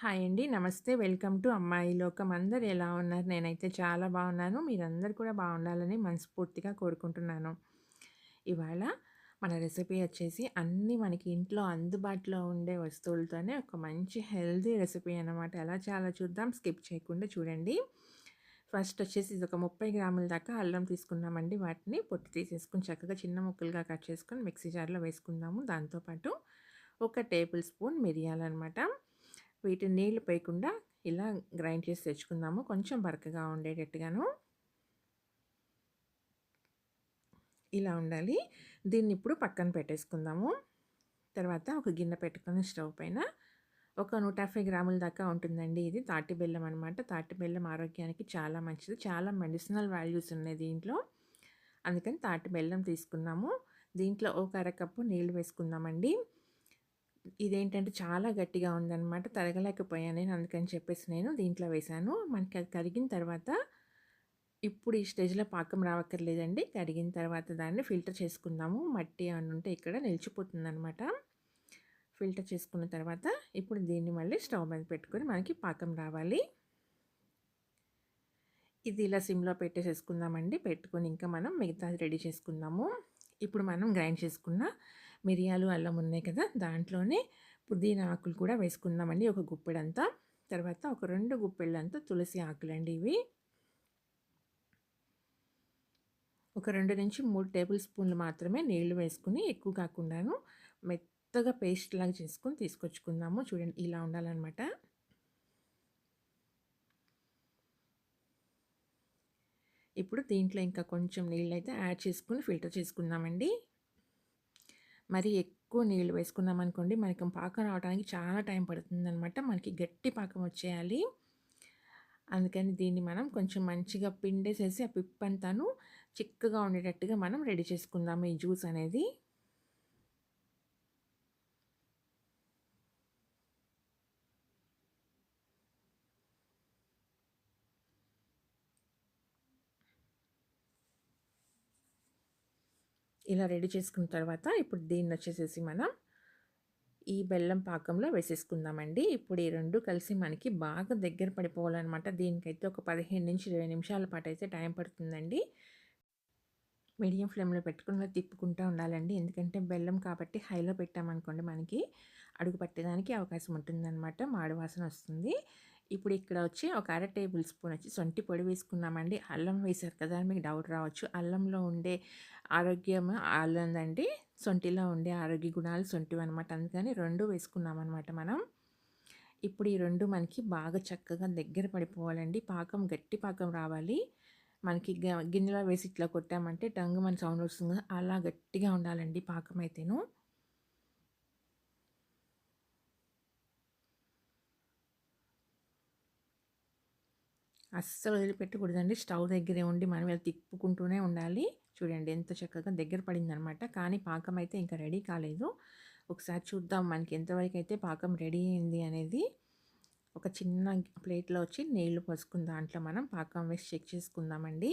Hi అండి. నమస్తే. Welcome to అమ్మాయి లోకం. అందరు ఎలా ఉన్నారు? నేనైతే చాలా బాగున్నాను. మీరందరు కూడా బాగుండాలని మనస్ఫూర్తిగా కోరుకుంటున్నాను. ఇవాళ మన రెసిపీ వచ్చేసి అన్నీ మనకి ఇంట్లో అందుబాటులో ఉండే వస్తువులతోనే ఒక మంచి హెల్తీ రెసిపీ అనమాట. ఎలా చాలా చూద్దాం. స్కిప్ చేయకుండా చూడండి. ఫస్ట్ వచ్చేసి ఇది ఒక 30 గ్రాముల దాకా అల్లం తీసుకున్నామండి. వాటిని పొట్టు తీసేసుకుని చక్కగా చిన్న ముక్కలుగా కట్ చేసుకొని మిక్సీ జార్‌లో వేసుకుందాము. దాంతోపాటు ఒక టేబుల్ స్పూన్ మిరియాలన్నమాట వీటిని నీళ్ళు పోయకుండా ఇలా గ్రైండ్ చేసి తెచ్చుకుందాము. కొంచెం బరకగా ఉండేటట్టుగాను. ఇలా ఉండాలి. దీన్ని ఇప్పుడు పక్కన పెట్టేసుకుందాము. తర్వాత ఒక గిన్నె పెట్టుకొని స్టవ్ పైన ఒక 150 గ్రాముల దాకా ఉంటుందండి ఇది. తాటి బెల్లం అనమాట. తాటి బెల్లం ఆరోగ్యానికి చాలా మంచిది. చాలా మెడిసినల్ వాల్యూస్ ఉన్నాయి దీంట్లో. అందుకని తాటి బెల్లం తీసుకున్నాము. దీంట్లో ఒక అరకప్పు నీళ్ళు వేసుకుందామండి. ఇదేంటంటే చాలా గట్టిగా ఉందన్నమాట తరగలేకపోయాను నేను. అందుకని చెప్పేసి నేను దీంట్లో వేశాను. మనకి అది కరిగిన తర్వాత ఇప్పుడు ఈ స్టేజ్‌లో పాకం రావక్కర్లేదండి. కరిగిన తర్వాత దాన్ని ఫిల్టర్ చేసుకుందాము. మట్టి అని ఉంటే ఇక్కడ నిలిచిపోతుందనమాట. ఫిల్టర్ చేసుకున్న తర్వాత ఇప్పుడు దీన్ని మళ్ళీ స్టవ్ మీద పెట్టుకొని మనకి పాకం రావాలి. ఇది ఇలా సిమ్‌లో పెట్టేసేసుకుందామండి. పెట్టుకొని ఇంకా మనం మిగతాది రెడీ చేసుకుందాము. ఇప్పుడు మనం గ్రైండ్ చేసుకున్న మిరియాలు, అల్లం ఉన్నాయి కదా! దాంట్లోనే పుదీనా ఆకులు కూడా వేసుకుందామండి. ఒక గుప్పెడంతా. తర్వాత ఒక రెండు గుప్పెళ్ళంతా తులసి ఆకులండి ఇవి. ఒక 2-3 టేబుల్ స్పూన్లు మాత్రమే నీళ్ళు వేసుకుని ఎక్కువ కాకుండాను మెత్తగా పేస్ట్ లాగా చేసుకొని తీసుకొచ్చుకుందాము. చూడండి ఇలా ఉండాలన్నమాట ఇప్పుడు దీంట్లో ఇంకా కొంచెం నీళ్ళైతే యాడ్ చేసుకొని ఫిల్టర్ చేసుకుందామండి. మరి ఎక్కువ నీళ్ళు వేసుకున్నామనుకోండి మనకి పాకం రావడానికి చాలా టైం పడుతుందనమాట. మనకి గట్టి పాకం వచ్చేయాలి. అందుకని దీన్ని మనం కొంచెం మంచిగా పిండేసేసి ఆ పిప్పంతాను చిక్కగా ఉండేటట్టుగా మనం రెడీ చేసుకుందాము ఈ జ్యూస్ అనేది. ఇలా రెడీ చేసుకున్న తర్వాత ఇప్పుడు దీన్ని వచ్చేసేసి మనం ఈ బెల్లం పాకంలో వేసేసుకుందామండి. ఇప్పుడు ఈ రెండు కలిసి మనకి బాగా దగ్గర పడిపోవాలనమాట. దీనికైతే ఒక 15-20 నిమిషాల పాటు అయితే టైం పడుతుందండి. మీడియం ఫ్లేమ్‌లో పెట్టుకుని తిప్పుకుంటా ఉండాలండి. ఎందుకంటే బెల్లం కాబట్టి హైలో పెట్టామనుకోండి మనకి అడుగు పట్టేదానికి అవకాశం ఉంటుందన్నమాట మాడు వాసన వస్తుంది. ఇప్పుడు ఇక్కడ వచ్చి ఒక అర టేబుల్ స్పూన్ వచ్చి సొంటి పొడి వేసుకున్నామండి. అల్లం వేశారు కదా! మీకు డౌట్ రావచ్చు. అల్లంలో ఉండే ఆరోగ్యం అల్లందండి. సొంటిలో ఉండే ఆరోగ్య గుణాలు సొంటివనమాట. అందుకని రెండు వేసుకున్నామన్నమాట మనం. ఇప్పుడు ఈ రెండు మనకి బాగా చక్కగా దగ్గర పడిపోవాలండి. పాకం గట్టి పాకం రావాలి. మనకి గ గిన్నెలో వేసి ఇట్లా కొట్టామంటే టంగుమని సౌండ్ వస్తుంది అలా గట్టిగా ఉండాలండి పాకం అయితేను. అస్సలు వదిలిపెట్టకూడదండి. స్టవ్ దగ్గరే ఉండి మనం ఇలా తిప్పుకుంటూనే ఉండాలి. చూడండి ఎంత చక్కగా దగ్గర పడిందనమాట. కానీ పాకం అయితే ఇంకా రెడీ కాలేదు. ఒకసారి చూద్దాం మనకి ఎంతవరకైతే పాకం రెడీ అయింది అనేది. ఒక చిన్న ప్లేట్‌లో వచ్చి నీళ్ళు పోసుకుని దాంట్లో మనం పాకం వేసి చెక్ చేసుకుందామండి.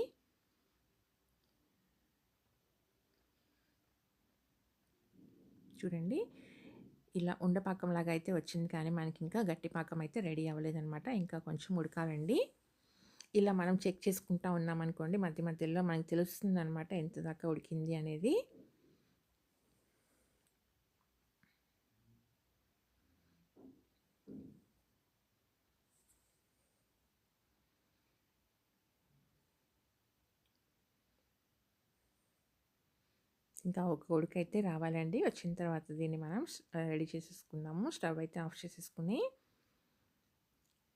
చూడండి. ఇలా ఉండ పాకంలాగా అయితే వచ్చింది కానీ మనకి ఇంకా గట్టి పాకం అయితే రెడీ అవ్వలేదనమాట. ఇంకా కొంచెం ఉడకాలండి. ఇలా మనం చెక్ చేసుకుంటా ఉన్నామనుకోండి మధ్య మధ్యలో మనకు తెలుస్తుందనమాట ఎంత దాకా ఉడికింది అనేది. ఇంకా ఒక ఉడుకైతే రావాలండి. వచ్చిన తర్వాత దీన్ని మనం రెడీ చేసేసుకుందాము. స్టవ్ అయితే ఆఫ్ చేసేసుకుని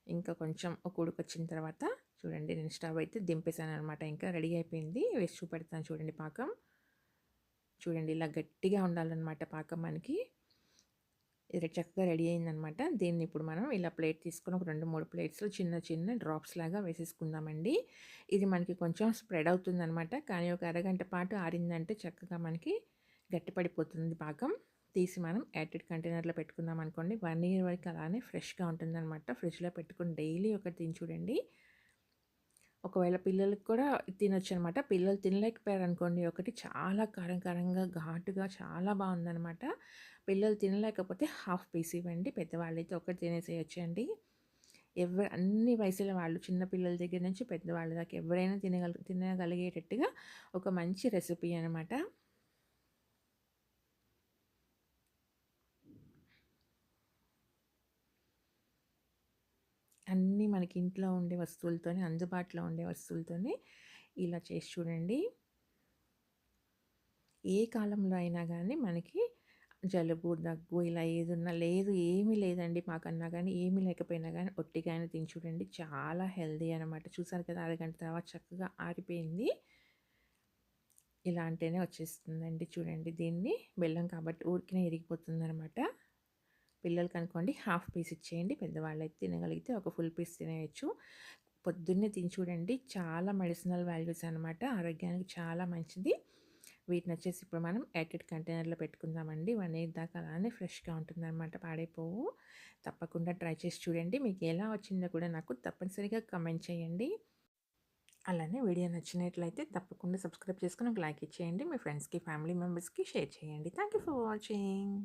ఇంకా కొంచెం ఒక ఉడుకొచ్చిన తర్వాత చూడండి నేను స్టవ్ అయితే దింపేసాననమాట. ఇంకా రెడీ అయిపోయింది. వేసి చూపెడతాను చూడండి పాకం. చూడండి ఇలా గట్టిగా ఉండాలన్నమాట పాకం మనకి. ఇది చక్కగా రెడీ అయిందనమాట. దీన్ని ఇప్పుడు మనం ఇలా ప్లేట్ తీసుకొని ఒక 2, 3 ప్లేట్స్‌లో చిన్న చిన్న డ్రాప్స్ లాగా వేసేసుకుందామండి. ఇది మనకి కొంచెం స్ప్రెడ్ అవుతుందనమాట. కానీ ఒక అరగంట పాటు ఆరిందంటే చక్కగా మనకి గట్టిపడిపోతుంది పాకం. తీసి మనం యాటెడ్ కంటైనర్‌లో పెట్టుకుందాం అనుకోండి వన్ ఇయర్ వరకు అలానే ఫ్రెష్‌గా ఉంటుందనమాట. ఫ్రిడ్జ్‌లో పెట్టుకొని డైలీ ఒకటి తిని చూడండి. ఒకవేళ పిల్లలకి కూడా తినొచ్చనమాట. పిల్లలు తినలేకపోయారు అనుకోండి ఒకటి చాలా కారం కారంగా, ఘాటుగా చాలా బాగుందనమాట పిల్లలు తినలేకపోతే హాఫ్ పీస్ ఇవ్వండి. పెద్దవాళ్ళైతే ఒకటి తినేసేయచ్చండి ఎవ అన్ని వయసుల వాళ్ళు చిన్న పిల్లల దగ్గర నుంచి పెద్దవాళ్ళ దాకా ఎవరైనా తినగల తినగలిగేటట్టుగా ఒక మంచి రెసిపీ అనమాట. అన్నీ మనకి ఇంట్లో ఉండే వస్తువులతోనే అందుబాటులో ఉండే వస్తువులతోనే ఇలా చేసి చూడండి. ఏ కాలంలో అయినా కానీ మనకి జలుబు, దగ్గు ఇలా ఏదున్నా లేదు ఏమీ లేదండి మాకన్నా కానీ ఏమీ లేకపోయినా కానీ ఒట్టిగా అయినా తిని చూడండి. చాలా హెల్దీ అనమాట. చూసారు కదా అరగంట తర్వాత చక్కగా ఆరిపోయింది. ఇలా అంటేనే వచ్చేస్తుందండి చూడండి దీన్ని. బెల్లం కాబట్టి ఊరికినే ఇరిగిపోతుంది అనమాట పిల్లలకి అనుకోండి హాఫ్ పీస్ ఇచ్చేయండి. పెద్దవాళ్ళైతే తినగలిగితే ఒక ఫుల్ పీస్ తినేయచ్చు పొద్దున్నే తిని చూడండి. చాలా మెడిసినల్ వాల్యూస్ అనమాట. ఆరోగ్యానికి చాలా మంచిది. వీటిని వచ్చేసి ఇప్పుడు మనం ఎయిటెడ్ కంటైనర్‌లో పెట్టుకుందామండి. వన్ ఇయర్ దాకా అలానే ఫ్రెష్‌గా ఉంటుందన్నమాట పాడైపోవు. తప్పకుండా ట్రై చేసి చూడండి. మీకు ఎలా వచ్చిందో కూడా నాకు తప్పనిసరిగా కమెంట్ చేయండి. అలానే వీడియో నచ్చినట్లయితే తప్పకుండా సబ్స్క్రైబ్ చేసుకొని ఒక లైక్ ఇచ్చేయండి. మీ ఫ్రెండ్స్‌కి, ఫ్యామిలీ మెంబర్స్‌కి షేర్ చేయండి. Thank you for watching.